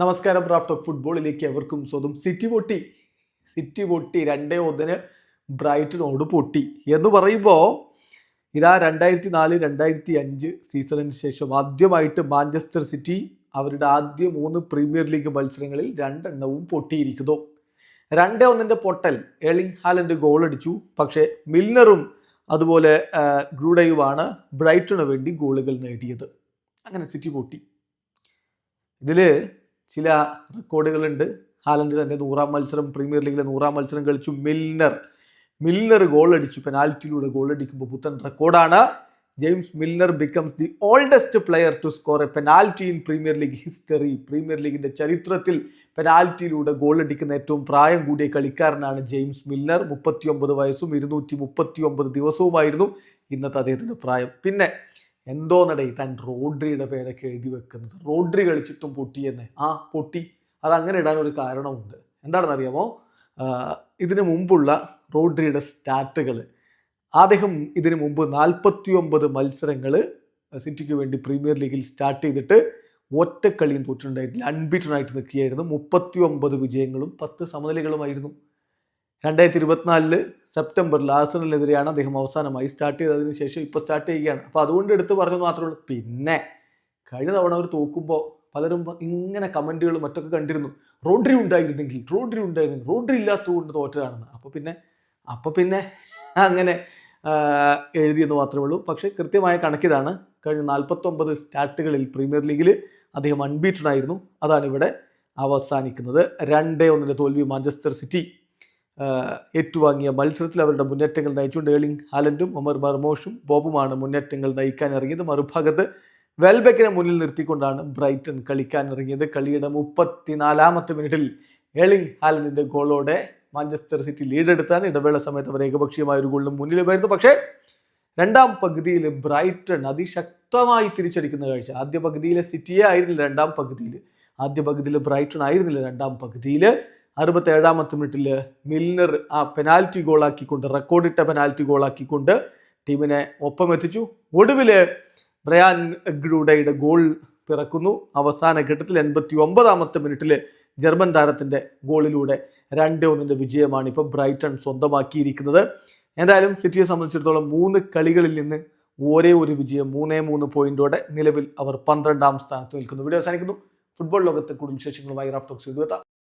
നമസ്കാരം raft of ഫുട്ബോളിലേക്ക് എവർക്കും സ്വന്തം സിറ്റി പൊട്ടി. സിറ്റി പൊട്ടി രണ്ടേ ഒന്നിന് ബ്രൈറ്റനോട് പൊട്ടി. എന്ന് പറയുമ്പോൾ ഇതാ രണ്ടായിരത്തി നാല് രണ്ടായിരത്തി അഞ്ച് സീസണിന് ശേഷം ആദ്യമായിട്ട് മാഞ്ചസ്റ്റർ സിറ്റി അവരുടെ ആദ്യ മൂന്ന് പ്രീമിയർ ലീഗ് മത്സരങ്ങളിൽ രണ്ടെണ്ണവും പൊട്ടിയിരിക്കുന്നു. രണ്ടേ ഒന്നിന്റെ പൊട്ടൽ എളിങ് ഹാലൻഡ് ഗോൾ അടിച്ചു പക്ഷേ മിൽനറും അതുപോലെ ഗ്രൂഡയുമാണ് ബ്രൈറ്റണു വേണ്ടി ഗോളുകൾ നേടിയത്. അങ്ങനെ സിറ്റി പൊട്ടി. ഇതിൽ ചില റെക്കോർഡുകളുണ്ട്. ഹാലൻഡ് തന്നെ നൂറാം മത്സരം പ്രീമിയർ ലീഗിലെ നൂറാം മത്സരം കളിച്ചു. മിൽനർ മിൽനർ ഗോൾ അടിച്ചു പെനാൽറ്റിയിലൂടെ ഗോൾ അടിക്കുമ്പോൾ പുത്തൻ റെക്കോർഡാണ്. James Milner becomes the oldest player to score a penalty in Premier League history Premier ലീഗിന്റെ ചരിത്രത്തിൽ പെനാൽറ്റിയിലൂടെ ഗോൾ അടിക്കുന്ന ഏറ്റവും പ്രായം കൂടിയ കളിക്കാരനാണ് ജെയിംസ് മിൽനർ. മുപ്പത്തിയൊമ്പത് വയസ്സും ഇരുന്നൂറ്റി മുപ്പത്തി ഒമ്പത് ദിവസവുമായിരുന്നു ഇന്നത്തെ അദ്ദേഹത്തിന്റെ പ്രായം. പിന്നെ എന്തോന്നടേ താൻ റോഡ്രിയുടെ പേരൊക്കെ എഴുതി വെക്കുന്നത്? റോഡ്രി കളിച്ചിട്ടും പൊട്ടിയെന്ന് ആ പൊട്ടി. അത് അങ്ങനെ ഇടാൻ ഒരു കാരണമുണ്ട്. എന്താണെന്ന് അറിയാമോ ഇതിനു മുമ്പുള്ള റോഡ്രിയുടെ സ്റ്റാറ്റുകൾ. അദ്ദേഹം ഇതിനു മുമ്പ് നാൽപ്പത്തി ഒമ്പത് മത്സരങ്ങൾ സിറ്റിക്ക് വേണ്ടി പ്രീമിയർ ലീഗിൽ സ്റ്റാർട്ട് ചെയ്തിട്ട് ഒറ്റ കളിയും തോറ്റിട്ടുണ്ടായിട്ടില്ല. അൺബീറ്റൺ ആയിട്ട് നിൽക്കുകയായിരുന്നു. മുപ്പത്തി ഒമ്പത് വിജയങ്ങളും പത്ത് സമനിലകളുമായിരുന്നു. രണ്ടായിരത്തി ഇരുപത്തിനാലിൽ സെപ്റ്റംബറിൽ ആസനലിനെതിരെയാണ് അദ്ദേഹം അവസാനമായി സ്റ്റാർട്ട് ചെയ്തതിന് ശേഷം ഇപ്പോൾ സ്റ്റാർട്ട് ചെയ്യുകയാണ്. അപ്പോൾ അതുകൊണ്ട് എടുത്ത് പറഞ്ഞു മാത്രമേ ഉള്ളൂ. പിന്നെ കഴിഞ്ഞ തവണ അവർ തോക്കുമ്പോൾ പലരും ഇങ്ങനെ കമന്റുകളും മറ്റൊക്കെ കണ്ടിരുന്നു. റോഡ്രി ഉണ്ടായിരുന്നെങ്കിൽ റോഡ്രി ഉണ്ടായിരുന്നെങ്കിൽ റോഡ്രി ഇല്ലാത്തതുകൊണ്ട് തോറ്റതാണെന്ന്. അപ്പോൾ പിന്നെ അപ്പോൾ പിന്നെ അങ്ങനെ എഴുതിയെന്ന് മാത്രമേ ഉള്ളൂ. പക്ഷേ കൃത്യമായ കണക്കിതാണ് കഴിഞ്ഞ നാൽപ്പത്തൊമ്പത് സ്റ്റാർട്ടുകളിൽ പ്രീമിയർ ലീഗിൽ അദ്ദേഹം അൺബീറ്റഡ് ആയിരുന്നു. അതാണ് ഇവിടെ അവസാനിക്കുന്നത്. രണ്ടേ ഒന്നിന്റെ തോൽവി മാഞ്ചസ്റ്റർ സിറ്റി ഏറ്റുവാങ്ങിയ മത്സരത്തിൽ അവരുടെ മുന്നേറ്റങ്ങൾ നയിച്ചുകൊണ്ട് ഏളിംഗ് ഹാലൻഡും ഒമർ മർമോഷും ബോബുമാണ് മുന്നേറ്റങ്ങൾ നയിക്കാൻ ഇറങ്ങിയത് മറുഭാഗത്ത് വെൽബെക്കിനെ മുന്നിൽ നിർത്തിക്കൊണ്ടാണ് ബ്രൈറ്റൺ കളിക്കാൻ ഇറങ്ങിയത് കളിയുടെ മുപ്പത്തിനാലാമത്തെ മിനിറ്റിൽ ഏളിംഗ് ഹാലൻഡിന്റെ ഗോളോടെ മാഞ്ചസ്റ്റർ സിറ്റി ലീഡെടുത്താണ്. ഇടവേള സമയത്ത് അവർ ഏകപക്ഷീയമായ ഒരു ഗോളിന് വരുന്നു പക്ഷേ രണ്ടാം പകുതിയിൽ ബ്രൈറ്റൺ അതിശക്തമായി തിരിച്ചടിക്കുന്ന കാഴ്ച. ആദ്യ പകുതിയിലെ സിറ്റിയെ ആയിരുന്നില്ല രണ്ടാം പകുതിയിൽ. ആദ്യ പകുതിയിൽ ബ്രൈറ്റൺ ആയിരുന്നില്ല രണ്ടാം പകുതിയിൽ. അറുപത്തേഴാമത്തെ മിനിറ്റിൽ മിൽനർ ആ പെനാൽറ്റി ഗോളാക്കിക്കൊണ്ട് റെക്കോർഡിട്ട പെനാൽറ്റി ഗോളാക്കിക്കൊണ്ട് ടീമിനെ ഒപ്പം എത്തിച്ചു ഒടുവിൽ ബ്രയാൻ ഗ്രൂഡയുടെ ഗോൾ പിറക്കുന്നു. അവസാന ഘട്ടത്തിൽ എൺപത്തി ഒമ്പതാമത്തെ മിനിറ്റിൽ ജർമ്മൻ താരത്തിന്റെ ഗോളിലൂടെ രണ്ട് ഒന്നിന്റെ വിജയമാണ് ഇപ്പോൾ ബ്രൈറ്റൺ സ്വന്തമാക്കിയിരിക്കുന്നത്. എന്തായാലും സിറ്റിയെ സംബന്ധിച്ചിടത്തോളം മൂന്ന് കളികളിൽ നിന്ന് ഒരേ ഒരു വിജയം മൂന്നേ മൂന്ന് പോയിന്റോടെ നിലവിൽ അവർ പന്ത്രണ്ടാം സ്ഥാനത്ത് നിൽക്കുന്നു. വീഡിയോ അവസാനിക്കുന്നു. ഫുട്ബോൾ ലോകത്തെ കൂടുതൽ വിശേഷങ്ങളുമായി റാഫ്റ്റോക്സ് എത്താം.